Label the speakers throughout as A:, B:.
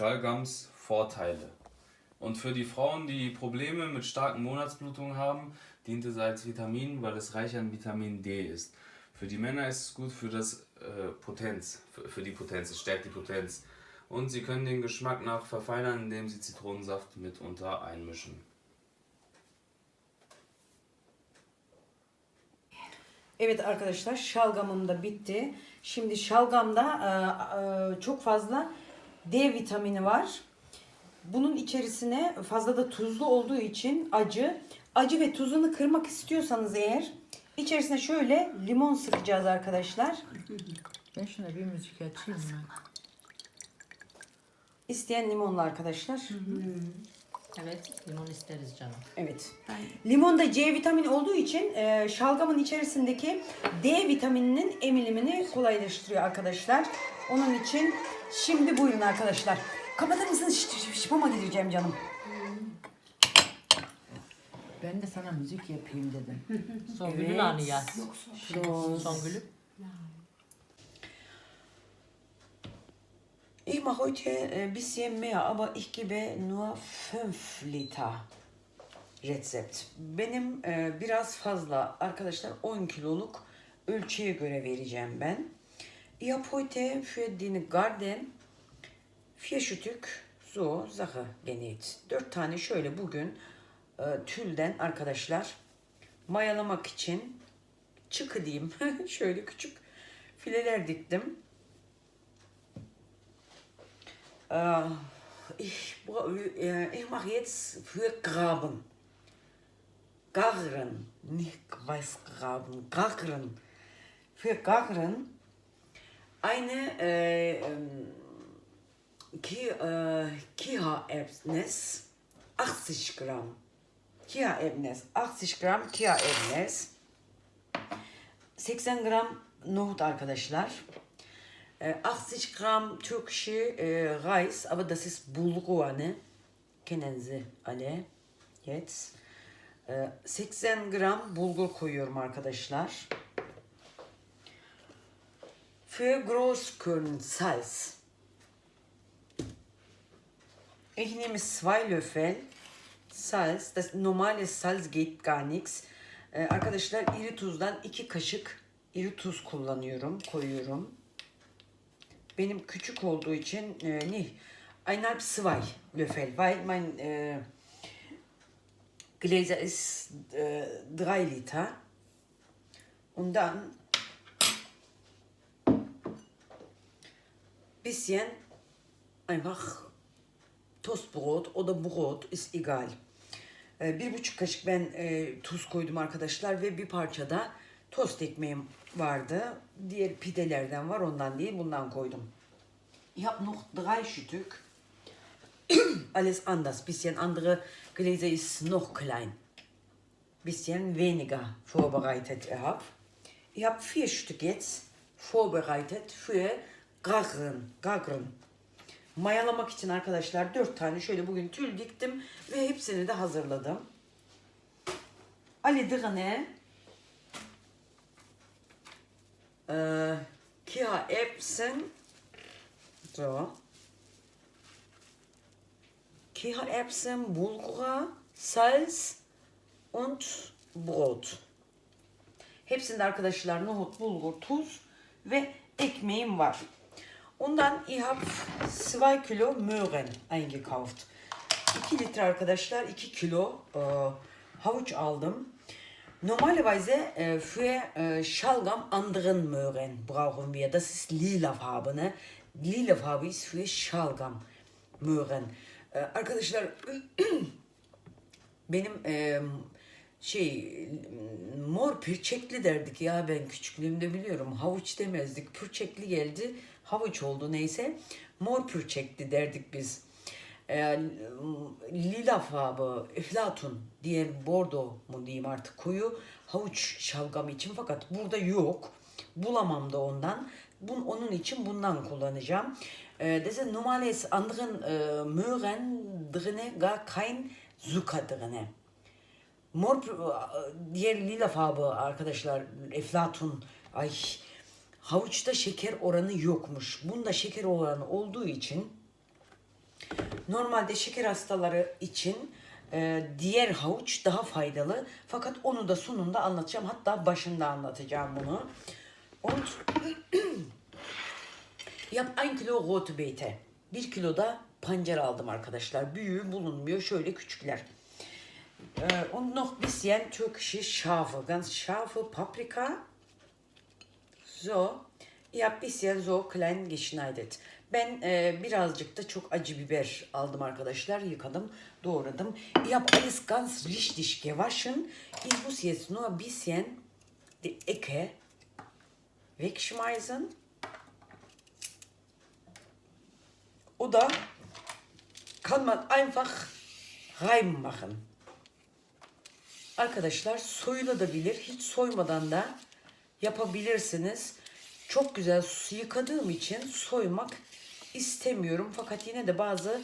A: Schalgams Vorteile. Und für die Frauen, die Probleme mit starken Monatsblutungen haben, dient es als Vitamin, weil es reich an Vitamin D ist. Für die Männer ist es gut für das äh, Potenz, für, für die Potenz, es stärkt die Potenz. Und sie können den Geschmack nach verfeinern, indem sie Zitronensaft mitunter einmischen.
B: Evet arkadaşlar şalgamım da bitti. Şimdi şalgamda e, e, çok fazla D vitamini var. Bunun içerisine fazla da tuzlu olduğu için acı. Acı ve tuzunu kırmak istiyorsanız eğer içerisine şöyle limon sıkacağız arkadaşlar.
C: Ben şuna bir müzik açayım mı?
B: İsteyen limonlu arkadaşlar.
C: Evet, limon isteriz canım.
B: Evet. Limonda C vitamini olduğu için e, şalgamın içerisindeki D vitamininin emilimini kolaylaştırıyor arkadaşlar. Onun için şimdi buyurun arkadaşlar. Kapatır mısınız? Şş, şş, Şipama gideceğim canım.
D: Ben de sana müzik yapayım dedim.
C: Songül'ün
B: Evet.
C: anı yaz.
B: Son. Ich mache heute ein bisschen mehr, aber ich gebe nur 5 Liter Rezept. Benim e, biraz fazla arkadaşlar 10 kiloluk ölçüye göre vereceğim ben. Ich habe heute für den Garten vier Stück so Sache genäht. 4 tane şöyle bugün e, tülden arkadaşlar mayalamak için çıkı diyeyim. şöyle küçük fileler diktim. Äh, ich, äh, ich mache jetzt für Graben. Garen, nicht Weißgraben, Garen. Für Garen eine äh, ähm, äh, Kia-Erbsnes, 80 Gramm. Kia-Erbsnes, 80 Gramm Kia-Erbsnes. 80 Gramm nohut arkadaşlar. Äh, 80 Gramm türkische äh, Reis, aber das ist Bulgurane. Kennen Sie alle jetzt. Äh, 80 Gramm bulgur koyuyorum arkadaşlar. Für Großkörn Salz. Ich nehme zwei Löffel Salz. Das normale Salz geht gar nichts. Ee, arkadaşlar iri tuzdan iki kaşık iri tuz kullanıyorum, koyuyorum. Benim küçük olduğu için e, ne? Einhalb zwei Löffel, weil mein äh, Gläser ist 3 Liter. Und dann bisschen einfach Toastbrot oder Brot ist egal. Ee, Bir buçuk kaşık ben e, tuz koydum arkadaşlar ve bir parça da tost ekmeğim vardı. Diğer pidelerden var ondan değil bundan koydum. Ich habe noch drei Stück. Alles anders. Bisschen andere Gläser ist noch klein. Bisschen weniger vorbereitet gehabt. Ich habe vier Stück jetzt vorbereitet für Gagren. Gagren. Mayalamak için arkadaşlar dört tane şöyle bugün tül diktim ve hepsini de hazırladım. Ali Dığane äh, Kia Erbsen so Kia Erbsen, Bulgur, Salz und Brot. Hepsinde arkadaşlar nohut, bulgur, tuz ve ekmeğim var. Ondan ich habe 2 Kilo Möhren eingekauft. 2 litre arkadaşlar 2 kilo e, havuç aldım. Normalerweise äh, für äh, Schalgam anderen Möhren brauchen wir. Das ist lila Farbe. Ne? Lila Farbe ist für Schalgam Möhren. Äh, arkadaşlar benim e, şey mor pürçekli derdik ya ben küçüklüğümde biliyorum. Havuç demezdik. Pürçekli geldi. Havuç oldu neyse. Mor pürçekli derdik biz. E, lila fabı, eflatun diye bordo mu diyeyim artık koyu havuç şalgamı için fakat burada yok. Bulamam da ondan. Bun, onun için bundan kullanacağım. E, ist normales anderen e, Möhren drinne gar kein Zucker. Mor diğer lila fabı arkadaşlar eflatun ay havuçta şeker oranı yokmuş. Bunda şeker oranı olduğu için Normalde şeker hastaları için e, diğer havuç daha faydalı. Fakat onu da sonunda anlatacağım. Hatta başında anlatacağım bunu. Und Yap 1 kilo rote beete. 1 kilo da pancar aldım arkadaşlar. Büyüğü bulunmuyor. Şöyle küçükler. Äh, und noch bisschen türkische Schafe. Ganz scharfe Paprika. So. Habe bisschen so klein geschneidet. Ben e, birazcık da çok acı biber aldım arkadaşlar. Yıkadım, doğradım. Ich habe alles ganz richtig gewaschen. Ich muss jetzt nur ein bisschen die Ecke wegschmeißen. Oder kann man einfach reinmachen. Arkadaşlar soyulabilir. Hiç soymadan da yapabilirsiniz. Çok güzel yıkadığım için soymak istemiyorum. Fakat yine de bazı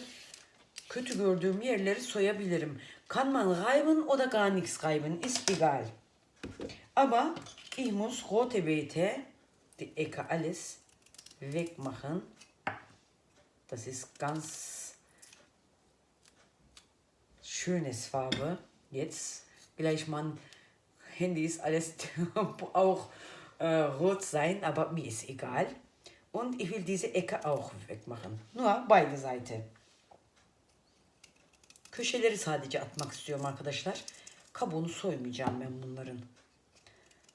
B: kötü gördüğüm yerleri soyabilirim. Kann man reiben oder gar nichts reiben. Ist egal. Aber ich muss rote Beete, die Ecke alles wegmachen. Das ist ganz schönes Farbe. Jetzt gleich mein Handy ist alles auch äh, rot sein, aber mir ist egal. Und ich will diese Ecke auch wegmachen. Nur beide Seite. Köşeleri sadece atmak istiyorum arkadaşlar. Kabuğunu soymayacağım ben bunların.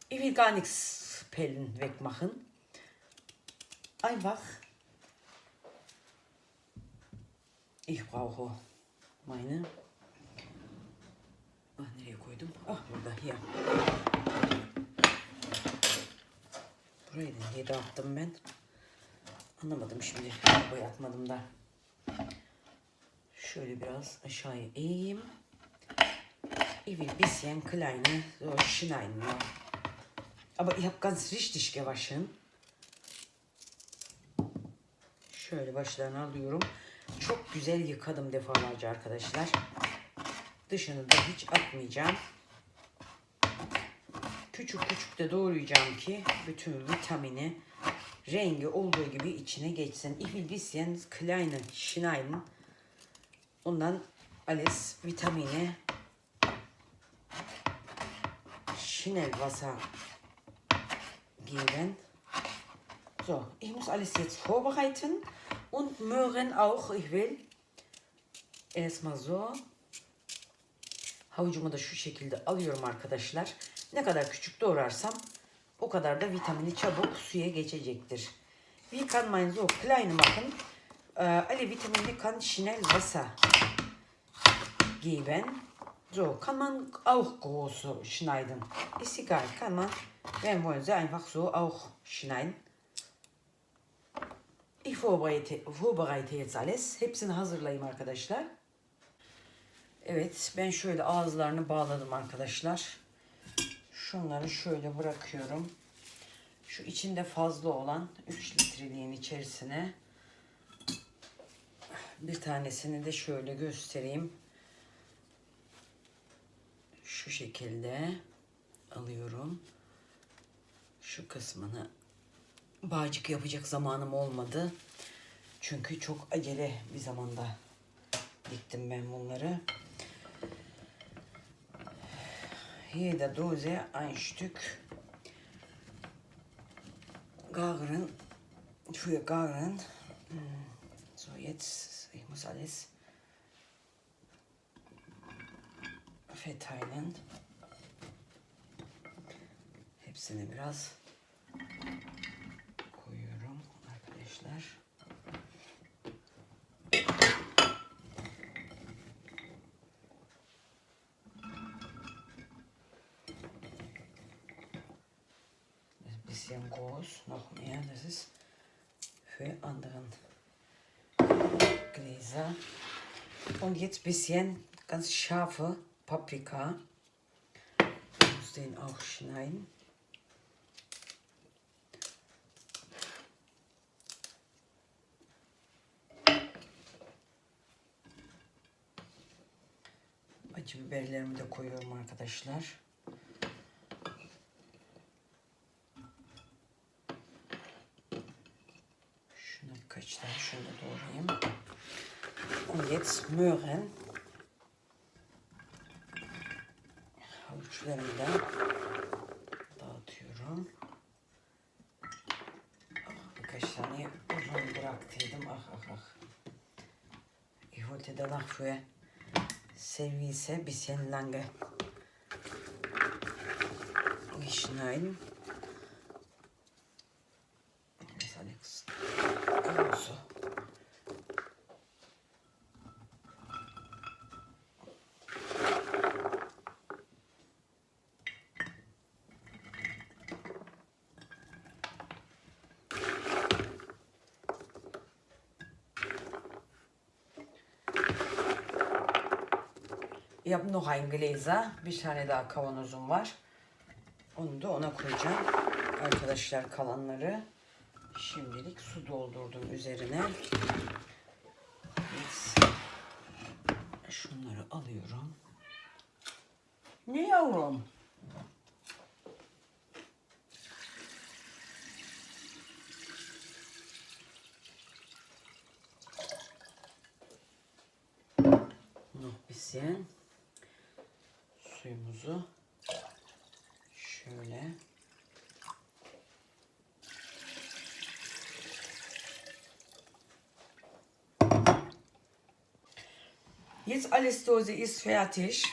B: Ich will gar nichts pellen wegmachen. Einfach Ich brauche meine. Ah, nereye koydum? Ah burada. Hier. Burayı da niye dağıttım ben? Anlamadım şimdi. Boyatmadım da. Şöyle biraz aşağıya eğeyim. Ich will bisschen kleine so schneiden. Aber ich habe ganz richtig gewaschen. Şöyle başlarını alıyorum. Çok güzel yıkadım defalarca arkadaşlar. Dışını da hiç atmayacağım. Küçük küçük de doğrayacağım ki bütün vitamini rengi olduğu gibi içine geçsin. Ich will bisschen kleine schneiden. Ondan alles Vitamine schnell Wasser geben. So, ich muss alles jetzt vorbereiten und Möhren auch. Ich will erstmal so. Havucumu da şu şekilde alıyorum arkadaşlar. Ne kadar küçük doğrarsam o kadar da vitamini çabuk suya geçecektir. Wie kann man so klein machen? Äh, alle Vitamine kann schnell Wasser geben. So kann man auch groß schneiden. Ist egal, kann wenn wollen Sie einfach so auch schneiden. Ich vorbereite, vorbereite jetzt alles. Hepsini hazırlayayım arkadaşlar. Evet ben şöyle ağızlarını bağladım arkadaşlar. Şunları şöyle bırakıyorum. Şu içinde fazla olan 3 litreliğin içerisine bir tanesini de şöyle göstereyim. Şu şekilde alıyorum. Şu kısmını bağcık yapacak zamanım olmadı. Çünkü çok acele bir zamanda diktim ben bunları. Jede Dose ein Stück garen für garen. Hm, So jetzt, ich muss alles verteilen. Hepsini biraz koyuyorum arkadaşlar. Ein bisschen groß, noch mehr. Das ist für anderen Gläser. Und jetzt bisschen ganz scharfe Paprika. Ich muss den auch schneiden. Acı biberlerimi de koyuyorum arkadaşlar. Şuna birkaç tane şöyle doğrayayım. Und jetzt Möhren. Havuçlarımı da dağıtıyorum. Ah, birkaç tane uzun bıraktıydım. Ah ah ah. Ich wollte danach für Service bisschen lange schneiden. Habe noch ein Gläser. Bir tane daha kavanozum var. Onu da ona koyacağım. Arkadaşlar kalanları şimdilik su doldurdum üzerine. Biz şunları alıyorum. Ne yavrum? Noch bisschen suyumuzu şöyle Jetzt alles Dose ist fertig.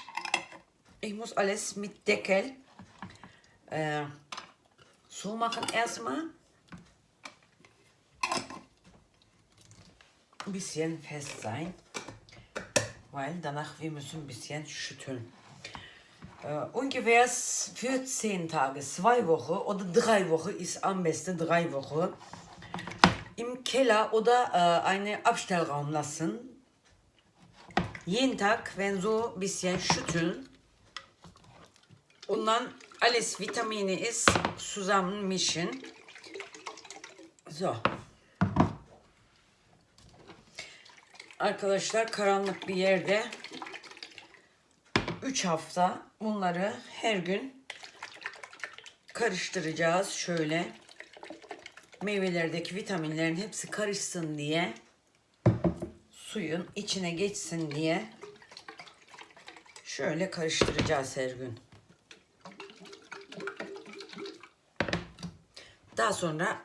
B: Ich muss alles mit Deckel äh, so machen erstmal. Ein bisschen fest sein, weil danach wir müssen ein bisschen schütteln. Äh, ungefähr 14 Tage, zwei Wochen oder drei Wochen ist am besten drei Wochen im Keller oder äh, einen Abstellraum lassen. Jeden Tag, wenn so ein bisschen schütteln und dann alles Vitamine ist zusammen mischen. So. Arkadaşlar karanlık bir yerde 3 hafta bunları her gün karıştıracağız şöyle. Meyvelerdeki vitaminlerin hepsi karışsın diye suyun içine geçsin diye şöyle karıştıracağız her gün. Daha sonra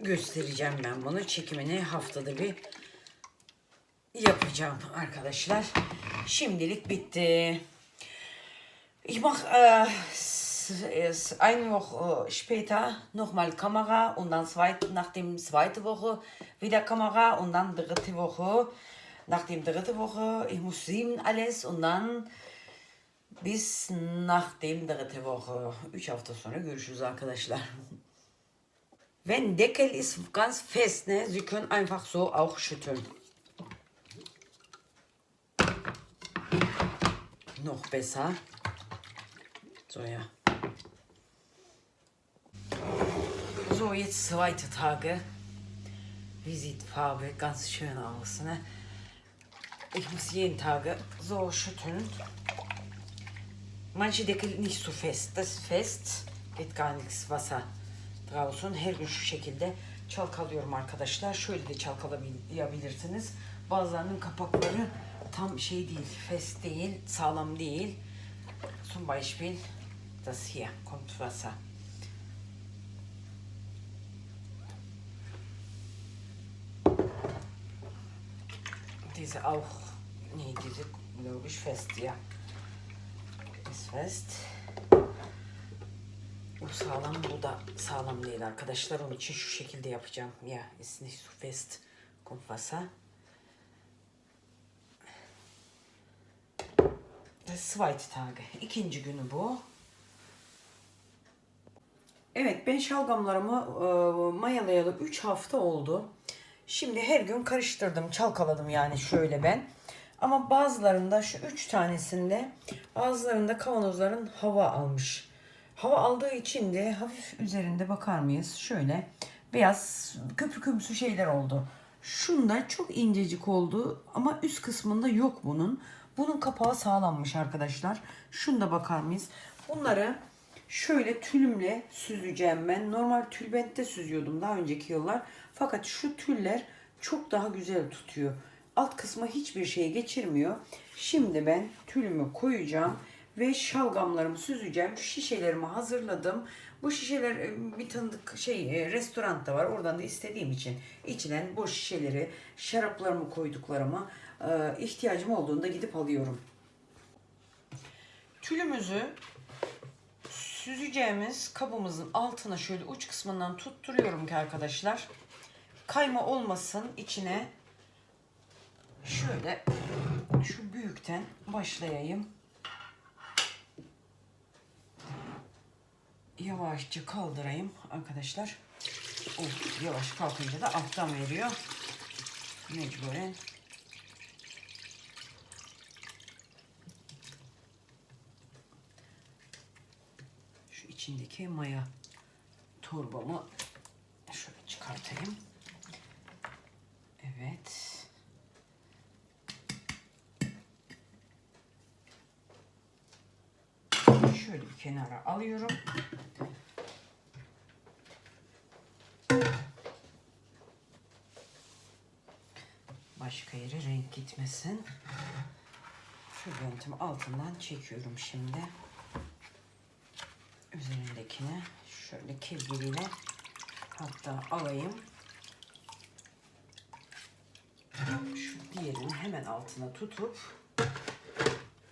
B: göstereceğim ben bunu. Çekimini haftada bir yapacağım arkadaşlar. Şimdilik bitti. Ich mache äh, s- s- eine Woche später nochmal Kamera und dann zweit, nach dem zweite Woche wieder Kamera und dann dritte Woche. Nach dem dritte Woche, ich muss sieben alles und dann bis nach dem dritte Woche. Üç hafta sonra görüşürüz arkadaşlar. Wenn Deckel ist ganz fest, ne? Sie können einfach so auch schütteln. Noch besser. So, ja. So, jetzt zweite Tage. Wie sieht Farbe ganz schön aus, ne? Ich muss jeden Tag so schütteln. Manche Deckel nicht so fest. Das ist fest. Geht gar nichts Wasser draußen. Her gün şu şekilde çalkalıyorum arkadaşlar. Şöyle de çalkalayabilirsiniz. Bazılarının kapakları tam şey değil, fest değil, sağlam değil. Zum Beispiel das hier kommt Wasser. Diese auch, nee, diese ich fest, ja. Ist fest. Bu sağlam, bu da sağlam değil arkadaşlar. Onun için şu şekilde yapacağım. Ya, ist nicht so fest. Kommt Wasser. Zweite Tage. İkinci günü bu. Evet ben şalgamlarımı e, mayalayalı 3 hafta oldu. Şimdi her gün karıştırdım, çalkaladım yani şöyle ben. Ama bazılarında şu 3 tanesinde bazılarında kavanozların hava almış. Hava aldığı için de hafif üzerinde bakar mıyız? Şöyle beyaz köpükümsü şeyler oldu. Şunda çok incecik oldu ama üst kısmında yok bunun. Bunun kapağı sağlammış arkadaşlar. Şunda bakar mıyız? Bunları şöyle tülümle süzeceğim ben. Normal tülbentte süzüyordum daha önceki yıllar. Fakat şu tüller çok daha güzel tutuyor. alt kısmı hiçbir şey geçirmiyor. Şimdi ben tülümü koyacağım ve şalgamlarımı süzeceğim. Şişelerimi hazırladım. Bu şişeler e, bir tanıdık şey e, restoranda var. Oradan da istediğim için içilen boş şişeleri, şaraplarımı koyduklarıma e, ihtiyacım olduğunda gidip alıyorum. Tülümüzü süzeceğimiz kabımızın altına şöyle uç kısmından tutturuyorum ki arkadaşlar. Kayma olmasın içine şöyle şu büyükten başlayayım. Yavaşça kaldırayım arkadaşlar. Of, yavaş kalkınca da alttan veriyor. Mecburen. Şu içindeki maya torbamı şöyle çıkartayım. Evet. Şöyle bir kenara alıyorum. Başka yere renk gitmesin. Şu yöntemi altından çekiyorum şimdi. Kevgiriyle hatta alayım. Şu diğerini hemen altına tutup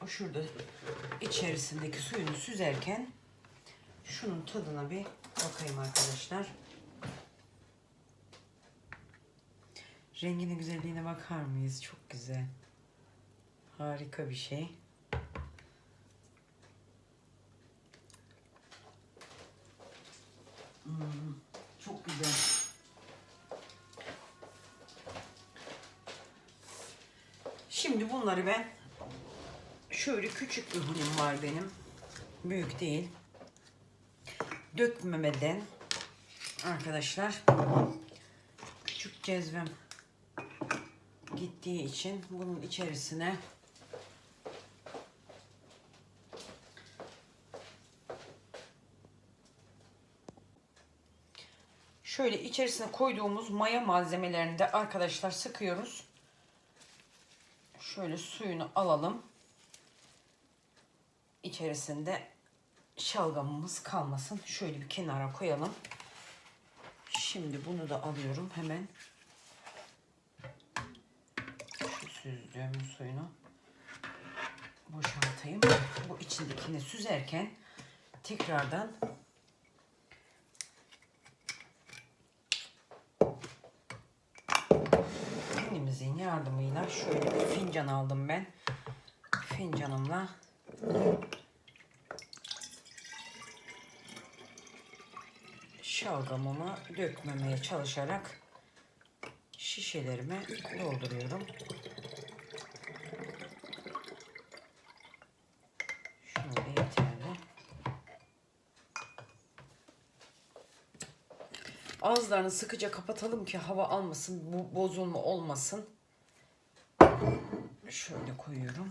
B: o şurada içerisindeki suyunu süzerken şunun tadına bir bakayım arkadaşlar. Renginin güzelliğine bakar mıyız? Çok güzel. Harika bir şey. Hmm, çok güzel. Şimdi bunları ben şöyle küçük bir hulim var benim. Büyük değil. Dökmemeden arkadaşlar küçük cezvem gittiği için bunun içerisine şöyle içerisine koyduğumuz maya malzemelerini de arkadaşlar sıkıyoruz. Şöyle suyunu alalım. İçerisinde şalgamımız kalmasın. Şöyle bir kenara koyalım. Şimdi bunu da alıyorum hemen. Şu süzdüğüm suyunu boşaltayım. Bu içindekini süzerken tekrardan elimizin yardımıyla şöyle bir fincan aldım ben. Fincanımla şalgamımı dökmemeye çalışarak şişelerime dolduruyorum. Şöyle. Ağızlarını sıkıca kapatalım ki hava almasın, bu bozulma olmasın. Şöyle koyuyorum.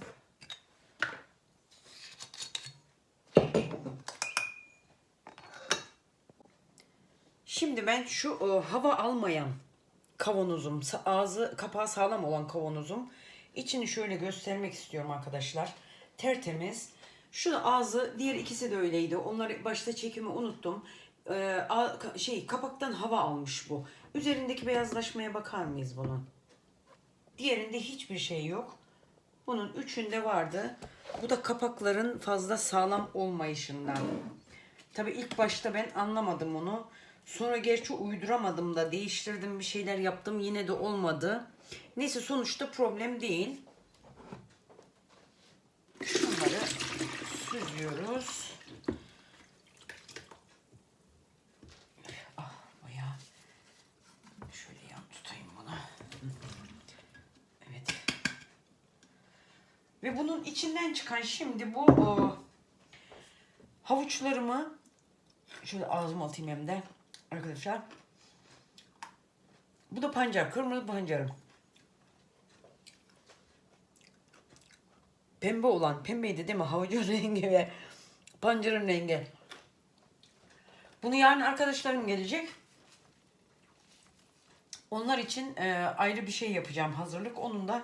B: Şimdi ben şu e, hava almayan kavanozum, ağzı kapağı sağlam olan kavanozum içini şöyle göstermek istiyorum arkadaşlar. Tertemiz. Şu ağzı, diğer ikisi de öyleydi. Onları başta çekimi unuttum. E, a- şey kapaktan hava almış bu. Üzerindeki beyazlaşmaya bakar mıyız bunun? Diğerinde hiçbir şey yok. Bunun üçünde vardı. Bu da kapakların fazla sağlam olmayışından. Tabii ilk başta ben anlamadım onu. Sonra gerçi uyduramadım da değiştirdim bir şeyler yaptım yine de olmadı. Neyse sonuçta problem değil. Şunları süzüyoruz. Ah bayağı. Şöyle yan tutayım bunu. Evet. Ve bunun içinden çıkan şimdi bu o, havuçlarımı şöyle ağzıma atayım hem de arkadaşlar. Bu da pancar, kırmızı pancarım. Pembe olan, pembeydi değil mi? Havucun rengi ve pancarın rengi. Bunu yarın arkadaşlarım gelecek. Onlar için e, ayrı bir şey yapacağım hazırlık. Onun da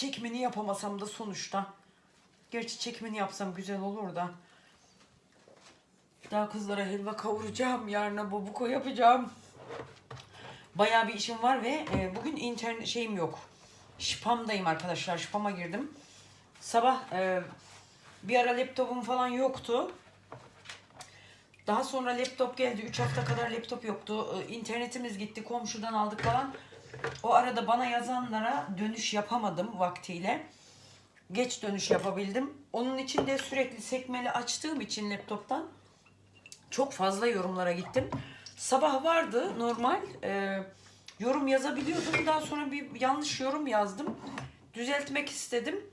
B: çekimini yapamasam da sonuçta. Gerçi çekimini yapsam güzel olur da. Daha kızlara helva kavuracağım. Yarına bobuko yapacağım. Bayağı bir işim var ve e, bugün internet şeyim yok. Spam'dayım arkadaşlar. Spam'a girdim. Sabah e, bir ara laptopum falan yoktu. Daha sonra laptop geldi. 3 hafta kadar laptop yoktu. E, İnternetimiz gitti. Komşudan aldık falan. O arada bana yazanlara dönüş yapamadım vaktiyle. Geç dönüş yapabildim. Onun için de sürekli sekmeli açtığım için laptoptan çok fazla yorumlara gittim. Sabah vardı normal. e, yorum yazabiliyordum. Daha sonra bir yanlış yorum yazdım. Düzeltmek istedim.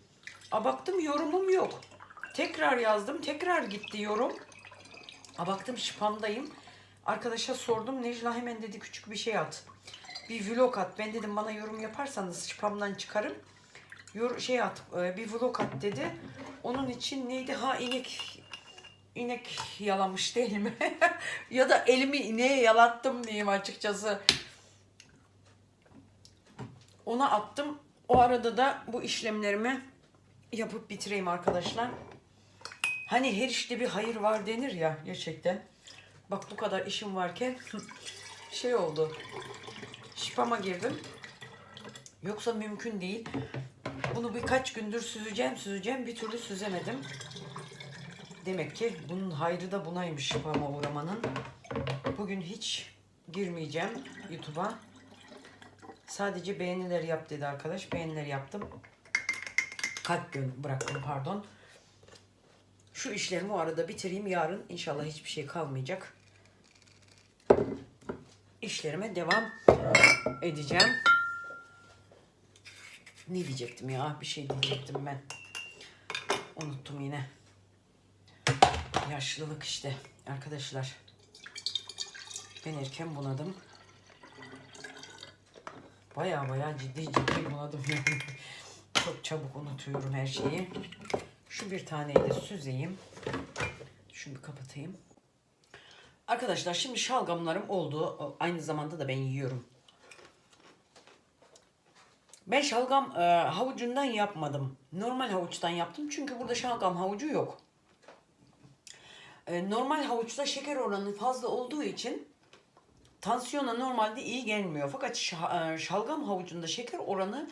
B: A baktım yorumum yok. Tekrar yazdım. Tekrar gitti yorum. A baktım spamdayım. Arkadaşa sordum. Necla hemen dedi küçük bir şey at. Bir vlog at. Ben dedim bana yorum yaparsanız spamdan çıkarım. Yor şey at. e, Bir vlog at dedi. Onun için neydi? Ha inek inek yalamış değil mi? ya da elimi ineğe yalattım diyeyim açıkçası. Ona attım. O arada da bu işlemlerimi yapıp bitireyim arkadaşlar. Hani her işte bir hayır var denir ya gerçekten. Bak bu kadar işim varken şey oldu. Şipama girdim. Yoksa mümkün değil. Bunu birkaç gündür süzeceğim süzeceğim bir türlü süzemedim. Demek ki bunun hayrı da bunaymış şipama uğramanın. Bugün hiç girmeyeceğim YouTube'a. Sadece beğeniler yap dedi arkadaş. Beğeniler yaptım. Kalp gö- bıraktım pardon. Şu işlerimi o arada bitireyim. Yarın inşallah hiçbir şey kalmayacak. İşlerime devam edeceğim. Ne diyecektim ya? Bir şey diyecektim ben. Unuttum yine. Yaşlılık işte arkadaşlar. Ben erken bunadım. Baya baya ciddi ciddi bunadım. Çok çabuk unutuyorum her şeyi. Şu bir taneyi de süzeyim. Şunu bir kapatayım. Arkadaşlar şimdi şalgamlarım oldu. Aynı zamanda da ben yiyorum. Ben şalgam e, havucundan yapmadım. Normal havuçtan yaptım. Çünkü burada şalgam havucu yok. E, normal havuçta şeker oranı fazla olduğu için tansiyona normalde iyi gelmiyor. Fakat e, şalgam havucunda şeker oranı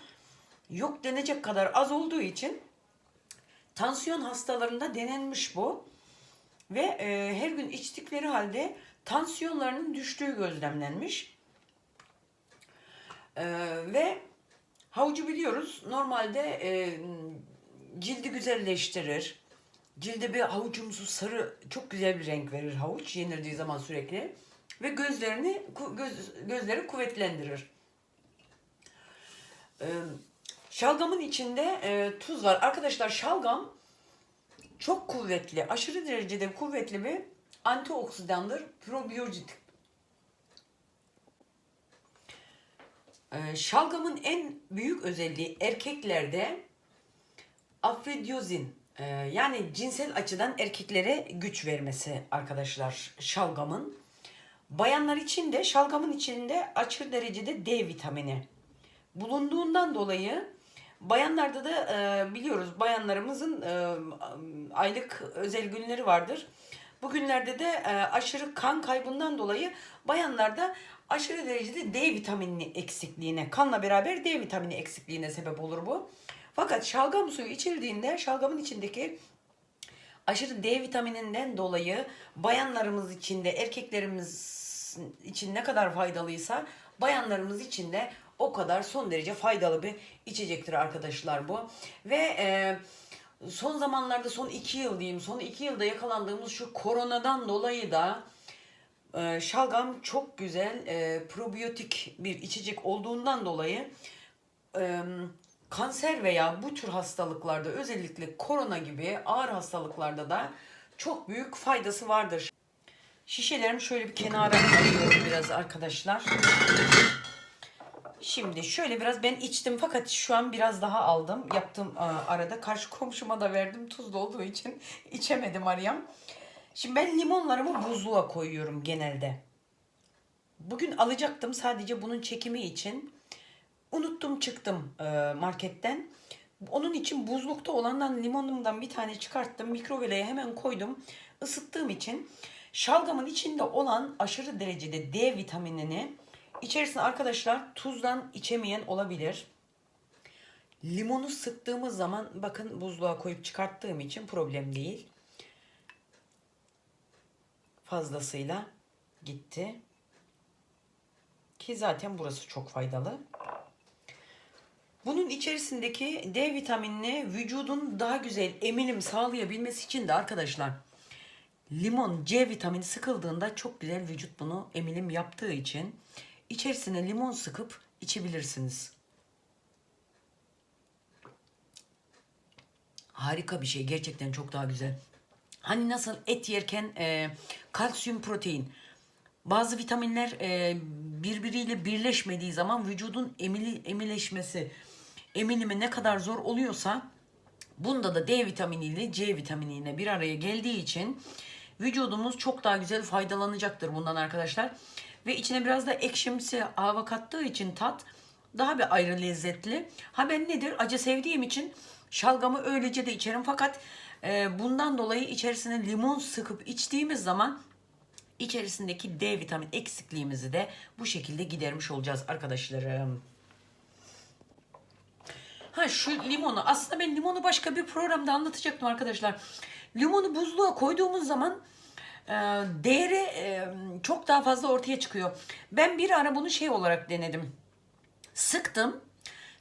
B: yok denecek kadar az olduğu için tansiyon hastalarında denenmiş bu. Ve e, her gün içtikleri halde tansiyonlarının düştüğü gözlemlenmiş. E, ve havucu biliyoruz normalde e, cildi güzelleştirir. Cilde bir havucumsu sarı çok güzel bir renk verir havuç yenildiği zaman sürekli. Ve gözlerini göz, gözleri kuvvetlendirir. E, şalgamın içinde e, tuz var. Arkadaşlar şalgam çok kuvvetli, aşırı derecede kuvvetli bir antioksidandır, probiyotik. Ee, şalgamın en büyük özelliği erkeklerde afrodizin e, yani cinsel açıdan erkeklere güç vermesi arkadaşlar şalgamın. Bayanlar için de şalgamın içinde aşırı derecede D vitamini bulunduğundan dolayı bayanlarda da e, biliyoruz bayanlarımızın e, aylık özel günleri vardır. Bu günlerde de e, aşırı kan kaybından dolayı bayanlarda aşırı derecede D vitamini eksikliğine, kanla beraber D vitamini eksikliğine sebep olur bu. Fakat şalgam suyu içildiğinde şalgamın içindeki aşırı D vitamininden dolayı bayanlarımız için de erkeklerimiz için ne kadar faydalıysa bayanlarımız için de o kadar son derece faydalı bir içecektir arkadaşlar bu. Ve e, son zamanlarda son iki yıl diyeyim son iki yılda yakalandığımız şu koronadan dolayı da e, şalgam çok güzel e, probiyotik bir içecek olduğundan dolayı e, kanser veya bu tür hastalıklarda özellikle korona gibi ağır hastalıklarda da çok büyük faydası vardır. Şişelerimi şöyle bir kenara alıyorum biraz arkadaşlar. Şimdi şöyle biraz ben içtim fakat şu an biraz daha aldım. Yaptığım e, arada karşı komşuma da verdim tuzlu olduğu için içemedim arayam. Şimdi ben limonlarımı buzluğa koyuyorum genelde. bugün alacaktım sadece bunun çekimi için. Unuttum çıktım e, marketten. Onun için buzlukta olandan limonumdan bir tane çıkarttım. Mikroveleye hemen koydum. Isıttığım için şalgamın içinde olan aşırı derecede D vitaminini içerisine arkadaşlar tuzdan içemeyen olabilir. Limonu sıktığımız zaman bakın buzluğa koyup çıkarttığım için problem değil. Fazlasıyla gitti. Ki zaten burası çok faydalı. Bunun içerisindeki D vitaminini vücudun daha güzel emilim sağlayabilmesi için de arkadaşlar limon C vitamini sıkıldığında çok güzel vücut bunu emilim yaptığı için içerisine limon sıkıp içebilirsiniz. Harika bir şey. Gerçekten çok daha güzel. Hani nasıl et yerken e, kalsiyum protein bazı vitaminler e, birbiriyle birleşmediği zaman vücudun emili, emileşmesi emilimi ne kadar zor oluyorsa bunda da D vitaminiyle C vitaminiyle bir araya geldiği için vücudumuz çok daha güzel faydalanacaktır bundan arkadaşlar. Ve içine biraz da ekşimsi hava kattığı için tat daha bir ayrı lezzetli. Ha ben nedir? Acı sevdiğim için şalgamı öylece de içerim. Fakat e, bundan dolayı içerisine limon sıkıp içtiğimiz zaman içerisindeki D vitamin eksikliğimizi de bu şekilde gidermiş olacağız arkadaşlarım. Ha şu limonu aslında ben limonu başka bir programda anlatacaktım arkadaşlar. Limonu buzluğa koyduğumuz zaman değeri e, çok daha fazla ortaya çıkıyor. Ben bir ara bunu şey olarak denedim. Sıktım.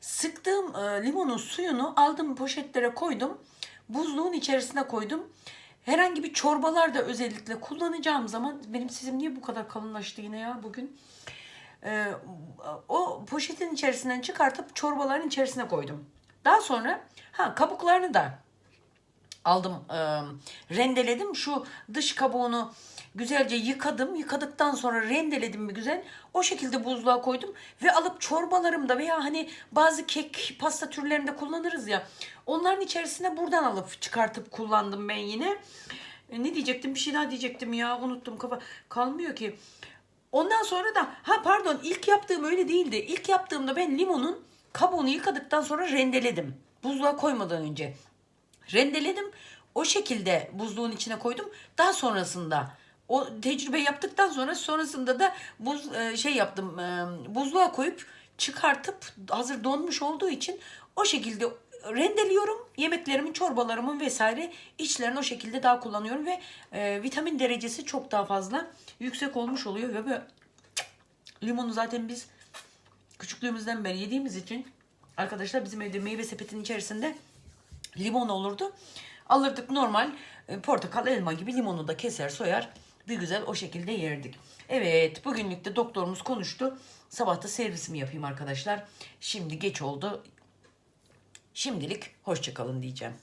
B: Sıktığım e, limonun suyunu aldım poşetlere koydum. Buzluğun içerisine koydum. Herhangi bir çorbalarda özellikle kullanacağım zaman benim sesim niye bu kadar kalınlaştı yine ya bugün? Ee, o poşetin içerisinden çıkartıp çorbaların içerisine koydum. Daha sonra ha kabuklarını da aldım, e, rendeledim. Şu dış kabuğunu güzelce yıkadım. Yıkadıktan sonra rendeledim bir güzel. O şekilde buzluğa koydum ve alıp çorbalarımda veya hani bazı kek, pasta türlerinde kullanırız ya. Onların içerisine buradan alıp çıkartıp kullandım ben yine. E, ne diyecektim? Bir şey daha diyecektim ya. Unuttum kafa. Kalmıyor ki. Ondan sonra da ha pardon ilk yaptığım öyle değildi. İlk yaptığımda ben limonun kabuğunu yıkadıktan sonra rendeledim. Buzluğa koymadan önce. Rendeledim. O şekilde buzluğun içine koydum. Daha sonrasında o tecrübe yaptıktan sonra sonrasında da buz e, şey yaptım. e, Buzluğa koyup çıkartıp hazır donmuş olduğu için o şekilde rendeliyorum. Yemeklerimin, çorbalarımın vesaire içlerini o şekilde daha kullanıyorum ve e, vitamin derecesi çok daha fazla yüksek olmuş oluyor ve böyle limonu zaten biz küçüklüğümüzden beri yediğimiz için arkadaşlar bizim evde meyve sepetinin içerisinde limon olurdu. Alırdık normal e, portakal, elma gibi limonu da keser soyar bir güzel o şekilde yerdik. Evet bugünlük de doktorumuz konuştu. Sabahta servisimi yapayım arkadaşlar. Şimdi geç oldu. Şimdilik hoşçakalın diyeceğim.